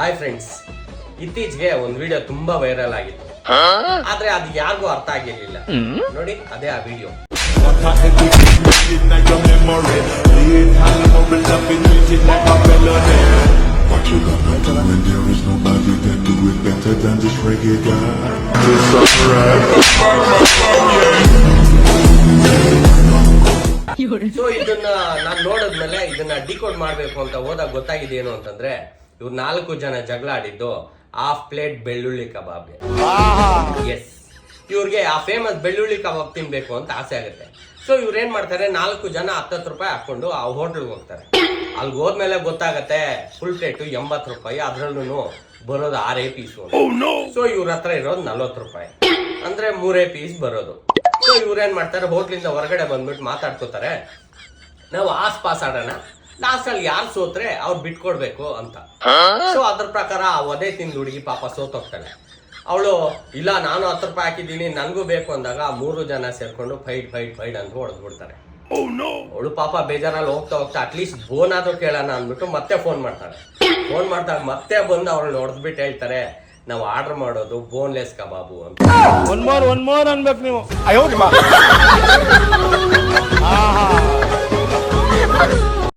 Hi friends ಇತ್ತೀಚೆಗೆ ಒಂದು video ತುಂಬಾ ವೈರಲ್ ಆಗಿತ್ತು. ಆದ್ರೆ ಅದು ಯಾರಿಗೂ ಅರ್ಥ ಆಗಿರ್ಲಿಲ್ಲ. ನೋಡಿ ಅದೇ ಆ ವಿಡಿಯೋ. ಸೊ ಇದನ್ನ ನಾನು ನೋಡಿದ್ಮೇಲೆ ಇದನ್ನ ಡಿಕೋಡ್ ಮಾಡ್ಬೇಕು ಅಂತ ಹೋದಾಗ ಗೊತ್ತಾಗಿದೆ ಏನು ಅಂತಂದ್ರೆ ಇವ್ರು ನಾಲ್ಕು ಜನ ಜಗಳ ಆಡಿದ್ದು ಹಾಫ್ ಪ್ಲೇಟ್ ಬೆಳ್ಳುಳ್ಳಿ ಕಬಾಬ್ಗೆ ಎಸ್ ಇವ್ರಿಗೆ ಆ ಫೇಮಸ್ ಬೆಳ್ಳುಳ್ಳಿ ಕಬಾಬ್ ತಿನ್ಬೇಕು ಅಂತ ಆಸೆ ಆಗುತ್ತೆ. ಸೊ ಇವ್ರು ಏನ್ ಮಾಡ್ತಾರೆ? ನಾಲ್ಕು ಜನ ಹತ್ತತ್ತು ರೂಪಾಯಿ ಹಾಕೊಂಡು ಆ ಹೋಟ್ಲ್ಗೆ ಹೋಗ್ತಾರೆ. ಅಲ್ಲಿ ಹೋದ್ಮೇಲೆ ಗೊತ್ತಾಗತ್ತೆ ಫುಲ್ ಪ್ಲೇಟು ಎಂಬತ್ತು ರೂಪಾಯಿ ಅದ್ರಲ್ಲೂ ಬರೋದು ಆರೇ ಪೀಸ್ ಸೊ ಇವ್ರ ಹತ್ರ ಇರೋದು ನಲ್ವತ್ತು ರೂಪಾಯಿ. ಅಂದ್ರೆ ಮೂರೇ ಪೀಸ್ ಬರೋದು. ಸೊ ಇವ್ರೇನ್ ಮಾಡ್ತಾರೆ? ಹೋಟ್ಲಿಂದ ಹೊರಗಡೆ ಬಂದ್ಬಿಟ್ಟು ಮಾತಾಡ್ಕೋತಾರೆ. ನಾವು ಆಸ್ ಪಾಸ್ ಆಡೋಣ. ಲಾಸ್ಟ್ ಅಲ್ಲಿ ಯಾರು ಸೋತ್ರೆ ಅವ್ರು ಬಿಟ್ಕೊಡ್ಬೇಕು ಅಂತ. ಸೊ ಅದ್ರ ಪ್ರಕಾರ ಆ ಒದೆ ತಿಂದು ಹುಡುಗಿ ಪಾಪ ಸೋತೋಗ್ತಾನೆ ಅವಳು ಇಲ್ಲ ನಾನು ಹತ್ತು ರೂಪಾಯಿ ಹಾಕಿದ್ದೀನಿ ನನಗೂ ಬೇಕು ಅಂದಾಗ ಆ ಮೂರು ಜನ ಸೇರ್ಕೊಂಡು ಫೈಟ್ ಫೈಟ್ ಫೈಟ್ ಅಂತ ಹೊಡೆದು ಬಿಡ್ತಾರೆ ಅವಳು ಪಾಪ ಬೇಜಾರಲ್ಲಿ ಹೋಗ್ತಾ ಹೋಗ್ತಾ ಅಟ್ಲೀಸ್ಟ್ ಫೋನ್ ಆದರೂ ಕೇಳೋಣ ಅಂದ್ಬಿಟ್ಟು ಮತ್ತೆ ಫೋನ್ ಮಾಡ್ತಾಳೆ. ಫೋನ್ ಮಾಡ್ದಾಗ ಮತ್ತೆ ಬಂದು ಅವಳು ಹೊಡೆದ್ಬಿಟ್ಟು ಹೇಳ್ತಾರೆ ನಾವು ಆರ್ಡರ್ ಮಾಡೋದು ಬೋನ್ಲೆಸ್ ಕಬಾಬು ಅಂತ. ಒನ್ ಮೋರ್ ಒನ್ ಮೋರ್ ಅನ್ಬೇಕು ನೀವು. ಅಯ್ಯೋ